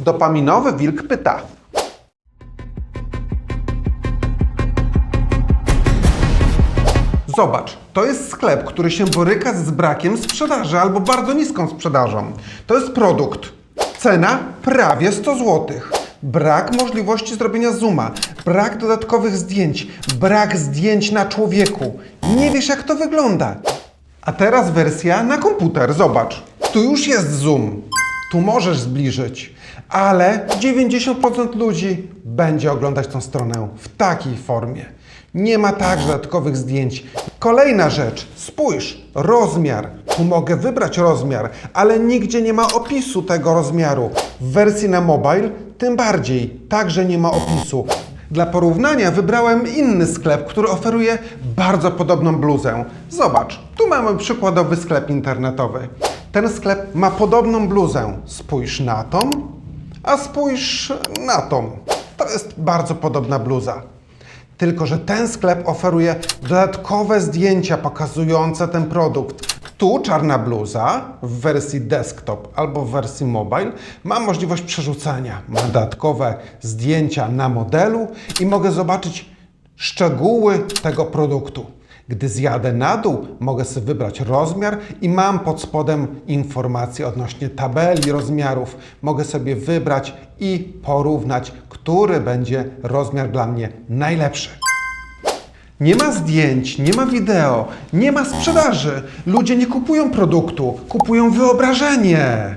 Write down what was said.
Dopaminowy wilk pyta. Zobacz, to jest sklep, który się boryka z brakiem sprzedaży albo bardzo niską sprzedażą. To jest produkt. Cena prawie 100 zł. Brak możliwości zrobienia zooma, brak dodatkowych zdjęć, brak zdjęć na człowieku. Nie wiesz jak to wygląda. A teraz wersja na komputer, zobacz. Tu już jest zoom. Tu możesz zbliżyć, ale 90% ludzi będzie oglądać tą stronę w takiej formie. Nie ma także dodatkowych zdjęć. Kolejna rzecz, spójrz, rozmiar. Tu mogę wybrać rozmiar, ale nigdzie nie ma opisu tego rozmiaru. W wersji na mobile tym bardziej, także nie ma opisu. Dla porównania wybrałem inny sklep, który oferuje bardzo podobną bluzę. Zobacz, tu mamy przykładowy sklep internetowy. Ten sklep ma podobną bluzę. Spójrz na tą, a spójrz na tą. To jest bardzo podobna bluza. Tylko, że ten sklep oferuje dodatkowe zdjęcia pokazujące ten produkt. Tu czarna bluza w wersji desktop albo w wersji mobile ma możliwość przerzucania. Ma dodatkowe zdjęcia na modelu i mogę zobaczyć szczegóły tego produktu. Gdy zjadę na dół, mogę sobie wybrać rozmiar i mam pod spodem informacje odnośnie tabeli rozmiarów. Mogę sobie wybrać i porównać, który będzie rozmiar dla mnie najlepszy. Nie ma zdjęć, nie ma wideo, nie ma sprzedaży. Ludzie nie kupują produktu, kupują wyobrażenie.